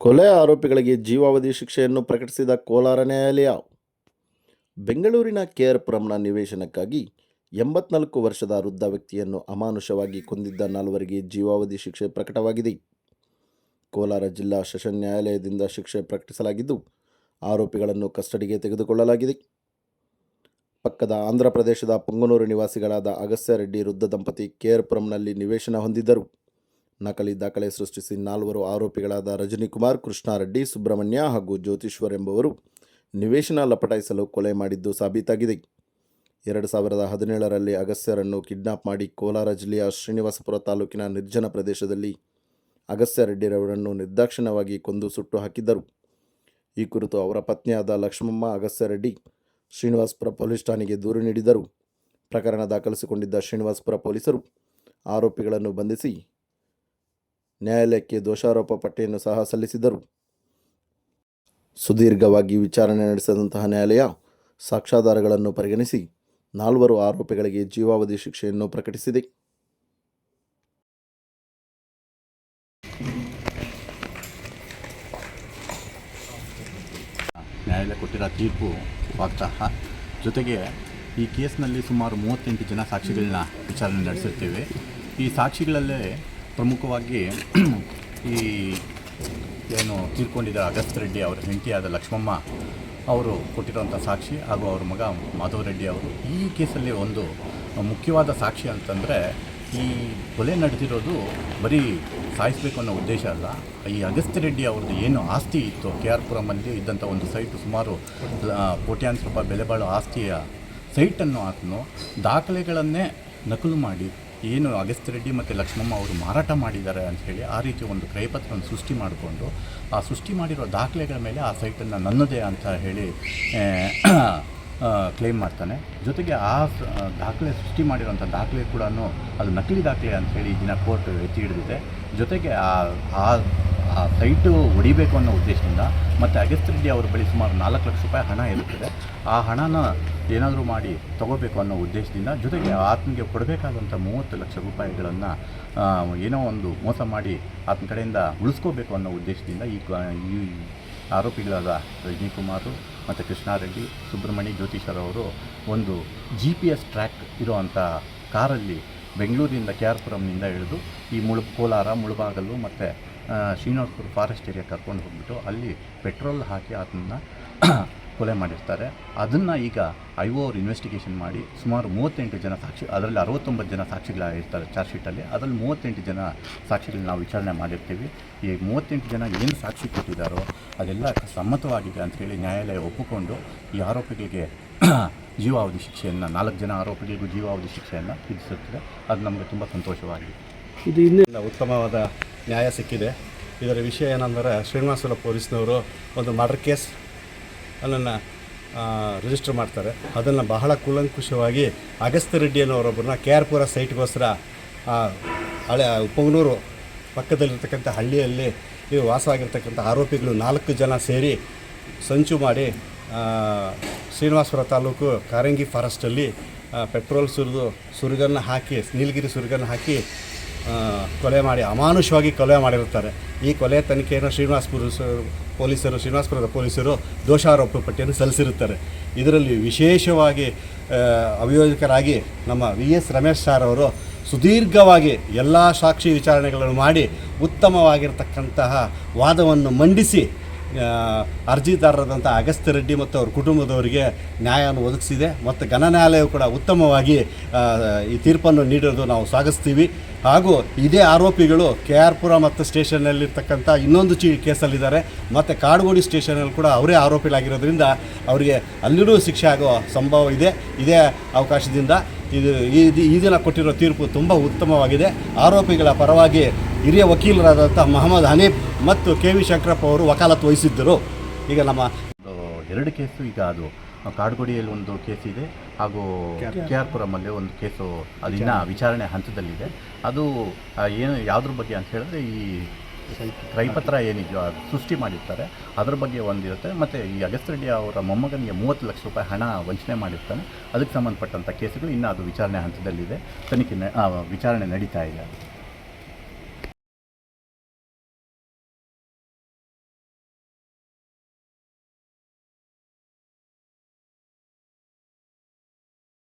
ಕೊಲೆ ಆರೋಪಿಗಳಿಗೆ ಜೀವಾವಧಿ ಶಿಕ್ಷೆಯನ್ನು ಪ್ರಕಟಿಸಿದ ಕೋಲಾರ ನ್ಯಾಯಾಲಯ. ಬೆಂಗಳೂರಿನ ಕೆಆರ್ಪುರಂನ ನಿವೇಶನಕ್ಕಾಗಿ ಎಂಬತ್ನಾಲ್ಕು ವರ್ಷದ ವೃದ್ಧ ವ್ಯಕ್ತಿಯನ್ನು ಅಮಾನುಷವಾಗಿ ಕೊಂದಿದ್ದ ನಾಲ್ವರಿಗೆ ಜೀವಾವಧಿ ಶಿಕ್ಷೆ ಪ್ರಕಟವಾಗಿದೆ. ಕೋಲಾರ ಜಿಲ್ಲಾ ಸೆಷನ್ ನ್ಯಾಯಾಲಯದಿಂದ ಶಿಕ್ಷೆ ಪ್ರಕಟಿಸಲಾಗಿದ್ದು, ಆರೋಪಿಗಳನ್ನು ಕಸ್ಟಡಿಗೆ ತೆಗೆದುಕೊಳ್ಳಲಾಗಿದೆ. ಪಕ್ಕದ ಆಂಧ್ರ ಪ್ರದೇಶದ ಪೊಂಗನೂರು ನಿವಾಸಿಗಳಾದ ಅಗಸ್ಯ ರೆಡ್ಡಿ ವೃದ್ಧ ದಂಪತಿ ಕೆಆರ್ಪುರಂನಲ್ಲಿ ನಿವೇಶನ ಹೊಂದಿದ್ದರು. ನಕಲಿ ದಾಖಲೆ ಸೃಷ್ಟಿಸಿ ನಾಲ್ವರು ಆರೋಪಿಗಳಾದ ರಜನಿಕುಮಾರ್, ಕೃಷ್ಣಾರೆಡ್ಡಿ, ಸುಬ್ರಹ್ಮಣ್ಯ ಹಾಗೂ ಜ್ಯೋತಿಶ್ವರ್ ಎಂಬುವರು ನಿವೇಶನ ಲಪಟಾಯಿಸಲು ಕೊಲೆ ಮಾಡಿದ್ದು ಸಾಬೀತಾಗಿದೆ. ಎರಡು ಸಾವಿರದ ಹದಿನೇಳರಲ್ಲಿ ಅಗಸ್ಯರನ್ನು ಕಿಡ್ನಾಪ್ ಮಾಡಿ ಕೋಲಾರ ಜಿಲ್ಲೆಯ ಶ್ರೀನಿವಾಸಪುರ ತಾಲೂಕಿನ ನಿರ್ಜನ ಪ್ರದೇಶದಲ್ಲಿ ಅಗಸ್ತ್ಯ ರೆಡ್ಡಿರವರನ್ನು ನಿರ್ದಾಕ್ಷಿಣ್ಯವಾಗಿ ಕೊಂದು ಸುಟ್ಟು ಹಾಕಿದ್ದರು. ಈ ಕುರಿತು ಅವರ ಪತ್ನಿಯಾದ ಲಕ್ಷ್ಮಮ್ಮ ಅಗಸ್ತ್ಯ ರೆಡ್ಡಿ ಶ್ರೀನಿವಾಸಪುರ ಪೊಲೀಸ್ ಠಾಣೆಗೆ ದೂರು ನೀಡಿದರು ಪ್ರಕರಣ ದಾಖಲಿಸಿಕೊಂಡಿದ್ದ ಶ್ರೀನಿವಾಸಪುರ ಪೊಲೀಸರು ಆರೋಪಿಗಳನ್ನು ಬಂಧಿಸಿ ನ್ಯಾಯಾಲಯಕ್ಕೆ ದೋಷಾರೋಪ ಪಟ್ಟಿಯನ್ನು ಸಹ ಸಲ್ಲಿಸಿದರು ಸುದೀರ್ಘವಾಗಿ ವಿಚಾರಣೆ ನಡೆಸಿದಂತಹ ನ್ಯಾಯಾಲಯ ಸಾಕ್ಷ್ಯಾಧಾರಗಳನ್ನು ಪರಿಗಣಿಸಿ ನಾಲ್ವರು ಆರೋಪಿಗಳಿಗೆ ಜೀವಾವಧಿ ಶಿಕ್ಷೆಯನ್ನು ಪ್ರಕಟಿಸಿದೆ. ನ್ಯಾಯಾಲಯ ಕೊಟ್ಟಿರೋ ತೀರ್ಪು ವಾಗ್ದಾಹ. ಜೊತೆಗೆ ಈ ಕೇಸ್ನಲ್ಲಿ ಸುಮಾರು ಮೂವತ್ತೆಂಟು ಜನ ಸಾಕ್ಷಿಗಳನ್ನ ವಿಚಾರಣೆ ನಡೆಸಿರ್ತೀವಿ. ಈ ಸಾಕ್ಷಿಗಳಲ್ಲೇ ಪ್ರಮುಖವಾಗಿ ಈ ಏನು ತೀರ್ಕೊಂಡಿದ್ದ ಅಗಸ್ತ್ ರೆಡ್ಡಿ ಅವರ ಹೆಂಡತಿಯಾದ ಲಕ್ಷ್ಮಮ್ಮ ಅವರು ಕೊಟ್ಟಿರುವಂಥ ಸಾಕ್ಷಿ ಹಾಗೂ ಅವರ ಮಗ ಮಾಧವ ರೆಡ್ಡಿ ಅವರು. ಈ ಕೇಸಲ್ಲಿ ಒಂದು ಮುಖ್ಯವಾದ ಸಾಕ್ಷಿ ಅಂತಂದರೆ ಈ ಕೊಲೆ ನಡೆದಿರೋದು ಬರೀ ಸಾಯಿಸಬೇಕು ಅನ್ನೋ ಉದ್ದೇಶ ಅಲ್ಲ. ಈ ಅಗಸ್ತ್ಯ ರೆಡ್ಡಿ ಅವ್ರದ್ದು ಏನು ಆಸ್ತಿ ಇತ್ತು? ಕೆ ಆರ್ ಪುರಮಲ್ಲಿ ಇದ್ದಂಥ ಒಂದು ಸೈಟು ಸುಮಾರು ಕೋಟ್ಯಾಂತರ ರೂಪಾಯಿ ಬೆಲೆ ಬಾಳೋ ಆಸ್ತಿಯ ಸೈಟನ್ನು ಆತನು ದಾಖಲೆಗಳನ್ನೇ ನಕಲು ಮಾಡಿ ಏನು ಅಗಸ್ತ್ಯ ರೆಡ್ಡಿ ಮತ್ತು ಲಕ್ಷ್ಮಮ್ಮ ಅವರು ಮಾರಾಟ ಮಾಡಿದ್ದಾರೆ ಅಂತ ಹೇಳಿ ಆ ರೀತಿ ಒಂದು ಕ್ರಯಪತ್ರವನ್ನು ಸೃಷ್ಟಿ ಮಾಡಿಕೊಂಡು, ಆ ಸೃಷ್ಟಿ ಮಾಡಿರೋ ದಾಖಲೆಗಳ ಮೇಲೆ ಆ ಸೈಟನ್ನು ನನ್ನದೇ ಅಂತ ಹೇಳಿ ಕ್ಲೇಮ್ ಮಾಡ್ತಾನೆ. ಜೊತೆಗೆ ಆ ದಾಖಲೆ ಸೃಷ್ಟಿ ಮಾಡಿರೋಂಥ ದಾಖಲೆ ಕೂಡ ಅದು ನಕಲಿ ದಾಖಲೆ ಅಂತ ಹೇಳಿ ದಿನ ಕೋರ್ಟ್ ಎತ್ತಿ ಹಿಡಿದಿದೆ. ಜೊತೆಗೆ ಆ ಆ ಆ ಸೈಟು ಹೊಡಿಬೇಕು ಅನ್ನೋ ಉದ್ದೇಶದಿಂದ ಮತ್ತು ಅಗಸ್ತ್ಯ ರೆಡ್ಡಿ ಅವರ ಬಳಿ ಸುಮಾರು ನಾಲ್ಕು ಲಕ್ಷ ರೂಪಾಯಿ ಹಣ ಇರುತ್ತದೆ. ಆ ಹಣನ ಏನಾದರೂ ಮಾಡಿ ತಗೋಬೇಕು ಅನ್ನೋ ಉದ್ದೇಶದಿಂದ ಜೊತೆಗೆ ಆತನಿಗೆ ಕೊಡಬೇಕಾದಂಥ ಮೂವತ್ತು ಲಕ್ಷ ರೂಪಾಯಿಗಳನ್ನು ಏನೋ ಒಂದು ಮೋಸ ಮಾಡಿ ಆತನ ಕಡೆಯಿಂದ ಉಳಿಸ್ಕೋಬೇಕು ಅನ್ನೋ ಉದ್ದೇಶದಿಂದ ಈ ಈ ಆರೋಪಿಗಳಾದ ರಜನಿಕುಮಾರು ಮತ್ತು ಕೃಷ್ಣಾರೆಡ್ಡಿ ಸುಬ್ರಹ್ಮಣ್ಯ ಜ್ಯೋತಿಷರ್ ಅವರು ಒಂದು ಜಿ ಪಿ ಎಸ್ ಟ್ರ್ಯಾಕ್ ಇರುವಂಥ ಕಾರಲ್ಲಿ ಬೆಂಗಳೂರಿನಿಂದ ಕೆ ಆರ್ ಪುರಂನಿಂದ ಇಳಿದು ಈ ಮುಳು ಕೋಲಾರ, ಮುಳುಬಾಗಲು ಮತ್ತು ಶ್ರೀನಿವಾಸಪುರ ಫಾರೆಸ್ಟ್ ಏರಿಯಾ ಕರ್ಕೊಂಡು ಹೋಗ್ಬಿಟ್ಟು ಅಲ್ಲಿ ಪೆಟ್ರೋಲ್ ಹಾಕಿ ಅದನ್ನು ಕೊಲೆ ಮಾಡಿರ್ತಾರೆ. ಅದನ್ನು ಈಗ ಐ ಒ ಅವ್ರು ಇನ್ವೆಸ್ಟಿಗೇಷನ್ ಮಾಡಿ ಸುಮಾರು ಮೂವತ್ತೆಂಟು ಜನ ಸಾಕ್ಷಿ ಅದರಲ್ಲಿ ಅರವತ್ತೊಂಬತ್ತು ಜನ ಸಾಕ್ಷಿಗಳಿರ್ತಾರೆ ಚಾರ್ಜ್ ಶೀಟಲ್ಲಿ ಅದರಲ್ಲಿ ಮೂವತ್ತೆಂಟು ಜನ ಸಾಕ್ಷಿಗಳನ್ನ ನಾವು ವಿಚಾರಣೆ ಮಾಡಿರ್ತೀವಿ. ಈ ಮೂವತ್ತೆಂಟು ಜನ ಏನು ಸಾಕ್ಷಿ ಕೊಟ್ಟಿದ್ದಾರೋ ಅದೆಲ್ಲ ಸಮ್ಮತವಾಗಿದೆ ಅಂಥೇಳಿ ನ್ಯಾಯಾಲಯ ಒಪ್ಪಿಕೊಂಡು ಈ ಆರೋಪಿಗಳಿಗೆ ಜೀವಾವಧಿ ಶಿಕ್ಷೆಯನ್ನು ನಾಲ್ಕು ಜನ ಆರೋಪಿಗಳಿಗೂ ಜೀವಾವಧಿ ಶಿಕ್ಷೆಯನ್ನು ವಿಧಿಸುತ್ತದೆ. ಅದು ನಮಗೆ ತುಂಬ ಸಂತೋಷವಾಗಿದೆ. ಇದು ಇನ್ನೂ ಉತ್ತಮವಾದ ನ್ಯಾಯ ಸಿಕ್ಕಿದೆ. ಇದರ ವಿಷಯ ಏನಂದರೆ ಶ್ರೀನಿವಾಸಪುರ ಪೊಲೀಸ್ನವರು ಒಂದು ಮರ್ಡರ್ ಕೇಸ್ ಅದನ್ನು ರಿಜಿಸ್ಟರ್ ಮಾಡ್ತಾರೆ. ಅದನ್ನು ಬಹಳ ಕೂಲಂಕುಷವಾಗಿ ಅಗಸ್ತ್ಯ ರೆಡ್ಡಿ ಅನ್ನೋರೊಬ್ಬರನ್ನ ಕೆ ಆರ್ ಪುರ ಸೈಟ್ಗೋಸ್ಕರ ಹಳೆ ಉಪಗನೂರು ಪಕ್ಕದಲ್ಲಿರ್ತಕ್ಕಂಥ ಹಳ್ಳಿಯಲ್ಲಿ ಇವು ವಾಸವಾಗಿರ್ತಕ್ಕಂಥ ಆರೋಪಿಗಳು ನಾಲ್ಕು ಜನ ಸೇರಿ ಸಂಚು ಮಾಡಿ ಶ್ರೀನಿವಾಸಪುರ ತಾಲೂಕು ಕಾರಂಗಿ ಫಾರೆಸ್ಟಲ್ಲಿ ಪೆಟ್ರೋಲ್ ಸುರಿದು, ಸುರುಗನ್ನು ಹಾಕಿ, ನೀಲಗಿರಿ ಸುರುಗನ್ನು ಹಾಕಿ ಕೊಲೆ ಮಾಡಿ, ಅಮಾನುಷವಾಗಿ ಕೊಲೆ ಮಾಡಿರುತ್ತಾರೆ. ಈ ಕೊಲೆ ತನಿಖೆಯನ್ನು ಶ್ರೀನಿವಾಸ್ಪುರ ಪೊಲೀಸರು ಶ್ರೀನಿವಾಸ್ಪುರದ ಪೊಲೀಸರು ದೋಷಾರೋಪ ಪಟ್ಟಿಯನ್ನು ಸಲ್ಲಿಸಿರುತ್ತಾರೆ. ಇದರಲ್ಲಿ ವಿಶೇಷವಾಗಿ ಅಭಿಯೋಜಕರಾಗಿ ನಮ್ಮ ವಿ ಎಸ್ ರಮೇಶ್ ಸಾರ್ ಅವರು ಸುದೀರ್ಘವಾಗಿ ಎಲ್ಲ ಸಾಕ್ಷಿ ವಿಚಾರಣೆಗಳನ್ನು ಮಾಡಿ ಉತ್ತಮವಾಗಿರ್ತಕ್ಕಂತಹ ವಾದವನ್ನು ಮಂಡಿಸಿ ಅರ್ಜಿದಾರರಾದಂಥ ಅಗಸ್ತ್ಯ ರೆಡ್ಡಿ ಮತ್ತು ಅವ್ರ ಕುಟುಂಬದವರಿಗೆ ನ್ಯಾಯವನ್ನು ಒದಗಿಸಿದೆ ಮತ್ತು ಘನ ನ್ಯಾಯಾಲಯವು ಕೂಡ ಉತ್ತಮವಾಗಿ ಈ ತೀರ್ಪನ್ನು ನೀಡಿರೋದು ನಾವು ಸ್ವಾಗತಿಸ್ತೀವಿ. ಹಾಗೂ ಇದೇ ಆರೋಪಿಗಳು ಕೆ ಆರ್ ಪುರ ಮತ್ತು ಸ್ಟೇಷನ್ನಲ್ಲಿರ್ತಕ್ಕಂಥ ಇನ್ನೊಂದು ಚೀ ಕೇಸಲ್ಲಿದ್ದಾರೆ. ಮತ್ತು ಕಾಡುಗೋಡಿ ಸ್ಟೇಷನಲ್ಲಿ ಕೂಡ ಅವರೇ ಆರೋಪಿಗಳಾಗಿರೋದ್ರಿಂದ ಅವರಿಗೆ ಅಲ್ಲಿಯೂ ಶಿಕ್ಷೆ ಆಗೋ ಸಂಭವ ಇದೆ. ಇದೇ ಅವಕಾಶದಿಂದ ಇದು ಈ ದಿನ ಕೊಟ್ಟಿರೋ ತೀರ್ಪು ತುಂಬ ಉತ್ತಮವಾಗಿದೆ. ಆರೋಪಿಗಳ ಪರವಾಗಿ ಹಿರಿಯ ವಕೀಲರಾದಂಥ ಮಹಮ್ಮದ್ ಹನೀಫ್ ಮತ್ತು ಕೆ ವಿ ಶಂಕರಪ್ಪ ಅವರು ವಕಾಲತ್ತು ವಹಿಸಿದ್ದರು. ಈಗ ನಮ್ಮ ಎರಡು ಕೇಸು ಈಗ ಅದು ಕಾಡುಗೋಡಿಯಲ್ಲಿ ಒಂದು ಕೇಸ್ ಇದೆ ಹಾಗೂ ಕೆ ಆರ್ ಪುರಮಲ್ಲಿ ಒಂದು ಕೇಸು ಅದಿನ್ನ ವಿಚಾರಣೆ. ಹಂತದಲ್ಲಿದೆ. ಅದು ಏನು ಯಾವುದ್ರ ಬಗ್ಗೆ ಅಂತ ಹೇಳಿದ್ರೆ ಈ ಕ್ರೈಪತ್ರ ಏನಿದೆಯೋ ಅದು ಸೃಷ್ಟಿ ಮಾಡಿರ್ತಾರೆ. ಅದ್ರ ಬಗ್ಗೆ ಒಂದಿರುತ್ತೆ. ಮತ್ತು ಈ ಅಗಸ್ತ್ಯ ಅವರ ಮೊಮ್ಮಗನಿಗೆ ಮೂವತ್ತು ಲಕ್ಷ ರೂಪಾಯಿ ಹಣ ವಂಚನೆ ಮಾಡಿರ್ತಾನೆ. ಅದಕ್ಕೆ ಸಂಬಂಧಪಟ್ಟಂಥ ಕೇಸುಗಳು ಇನ್ನೂ ಅದು ವಿಚಾರಣೆ ಹಂತದಲ್ಲಿದೆ. ತನಿಖೆ ವಿಚಾರಣೆ ನಡೀತಾ ಇದೆ.